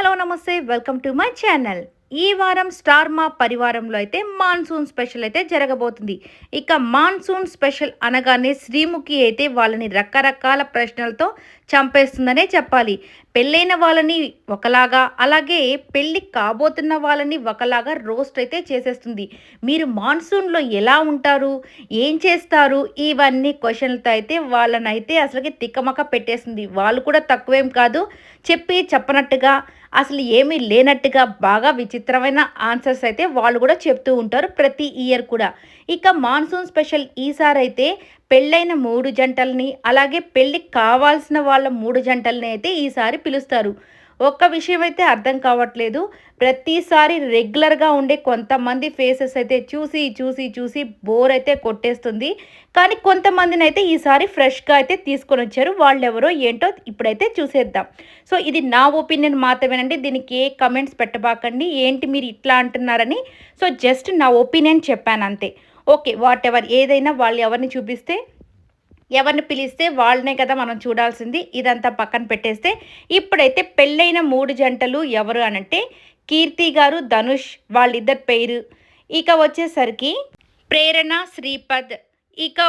Hello నమస్తే. Welcome to my channel. ఈ వారం స్టార్ మా పరివారంలో అయితే మాన్సూన్ స్పెషల్ అయితే జరగబోతుంది. ఇక మాన్సూన్ స్పెషల్ అనగానే శ్రీముఖి అయితే వాళ్ళని రకరకాల ప్రశ్నలతో చంపేస్తుందనే చెప్పాలి. పెళ్ళైన వాళ్ళని ఒకలాగా అలాగే పెళ్ళి కాబోతున్న వాళ్ళని ఒకలాగా రోస్ట్ అయితే చేసేస్తుంది. మీరు మాన్సూన్లో ఎలా ఉంటారు? ఏం చేస్తారు? ఇవన్నీ క్వశ్చన్లతో అయితే వాళ్ళనైతే అసలుకి తిక్కమక్క పెట్టేస్తుంది. వాళ్ళు కూడా తక్కువేం కాదు. చెప్పి చెప్పనట్టుగా అసలు ఏమీ లేనట్టుగా బాగా విచిత్రమైన ఆన్సర్స్ అయితే వాళ్ళు కూడా చెప్తూ ఉంటారు ప్రతి ఇయర్ కూడా. ఇక మాన్సూన్ స్పెషల్ ఈసారి అయితే పెళ్ళైన మూడు జంటల్ని అలాగే పెళ్ళి కావాల్సిన వాళ్ళ మూడు జంటల్ని అయితే ఈసారి పిలుస్తారు. ఒక్క విషయం అయితే అర్థం కావట్లేదు. ప్రతిసారి రెగ్యులర్గా ఉండే కొంతమంది ఫేసెస్ అయితే చూసి చూసి చూసి బోర్ అయితే కొట్టేస్తుంది. కానీ కొంతమందిని అయితే ఈసారి ఫ్రెష్గా అయితే తీసుకొని వచ్చారు వాళ్ళు ఎవరో ఏంటో ఇప్పుడైతే చూసేద్దాం. సో ఇది నా ఒపీనియన్ మాత్రమేనండి. దీనికి ఏ కమెంట్స్ పెట్టబాకండి. ఏంటి మీరు ఇట్లా అంటున్నారని. సో జస్ట్ నా ఒపీనియన్ చెప్పాను అంతే ఓకే వాట్ ఎవర్ ఏదైనా వాళ్ళు ఎవరిని చూపిస్తే ఎవరిని పిలిస్తే వాళ్ళనే కదా మనం చూడాల్సింది. ఇదంతా పక్కన పెట్టేస్తే ఇప్పుడైతే పెళ్ళైన మూడు జంటలు ఎవరు అనంటే కీర్తి గారు ధనుష్ వాళ్ళిద్దరు పేరు. ఇక వచ్చేసరికి ప్రేరణ శ్రీపద్. ఇక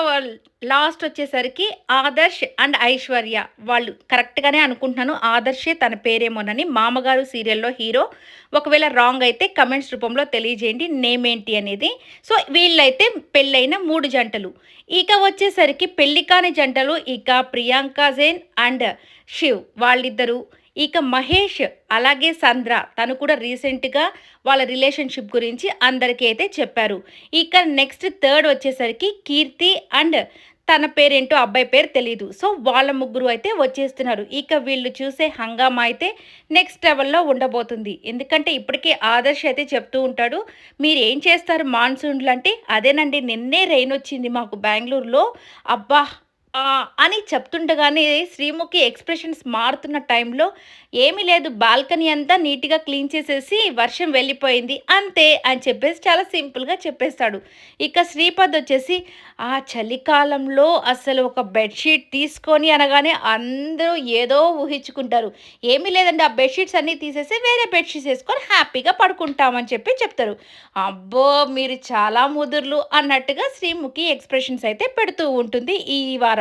లాస్ట్ వచ్చేసరికి ఆదర్శ్ అండ్ ఐశ్వర్య. వాళ్ళు కరెక్ట్గానే అనుకుంటున్నాను. ఆదర్శే తన పేరేమోనని మామగారు సీరియల్లో హీరో. ఒకవేళ రాంగ్ అయితే కమెంట్స్ రూపంలో తెలియజేయండి. నేమ్ ఏంటి అనేది. సో వీళ్ళైతే పెళ్ళైన మూడు జంటలు. ఇక వచ్చేసరికి పెళ్ళి కాని జంటలు ఇక ప్రియాంక జైన్ అండ్ శివ్. వాళ్ళిద్దరూ ఇక మహేష్ అలాగే సంద్ర తను కూడా రీసెంట్గా వాళ్ళ రిలేషన్షిప్ గురించి అందరికీ అయితే చెప్పారు. ఇక నెక్స్ట్ థర్డ్ వచ్చేసరికి కీర్తి అండ్ తన పేరేంటో అబ్బాయి పేరు తెలియదు సో వాళ్ళ ముగ్గురు అయితే వచ్చేస్తున్నారు. ఇక వీళ్ళు చూసే హంగామా అయితే నెక్స్ట్ లెవెల్లో ఉండబోతుంది. ఎందుకంటే ఇప్పటికే ఆదర్శ్ అయితే చెప్తూ ఉంటాడు మీరు ఏం చేస్తారు మాన్సూన్లు అంటే అదేనండి నిన్నే రెయిన్ వచ్చింది మాకు బెంగళూరులో. అబ్బా అని చెప్తుండగానే శ్రీముఖి ఎక్స్ప్రెషన్స్ మారుతున్న టైంలో ఏమీ లేదు బాల్కనీ అంతా నీట్గా క్లీన్ చేసేసి వర్షం వెళ్ళిపోయింది అంతే అని చెప్పేసి చాలా సింపుల్గా చెప్పేస్తాడు. ఇక శ్రీపద్ వచ్చేసి ఆ చలికాలంలో అసలు ఒక బెడ్షీట్ తీసుకొని అనగానే అందరూ ఏదో ఊహించుకుంటారు. ఏమీ లేదండి ఆ బెడ్షీట్స్ అన్నీ తీసేసి వేరే బెడ్షీట్స్ వేసుకొని హ్యాపీగా పడుకుంటామని చెప్పి చెప్తారు. అబ్బో మీరు చాలా ముదుర్లు అన్నట్టుగా శ్రీముఖి ఎక్స్ప్రెషన్స్ అయితే పెడుతూ ఉంటుంది ఈ వారం.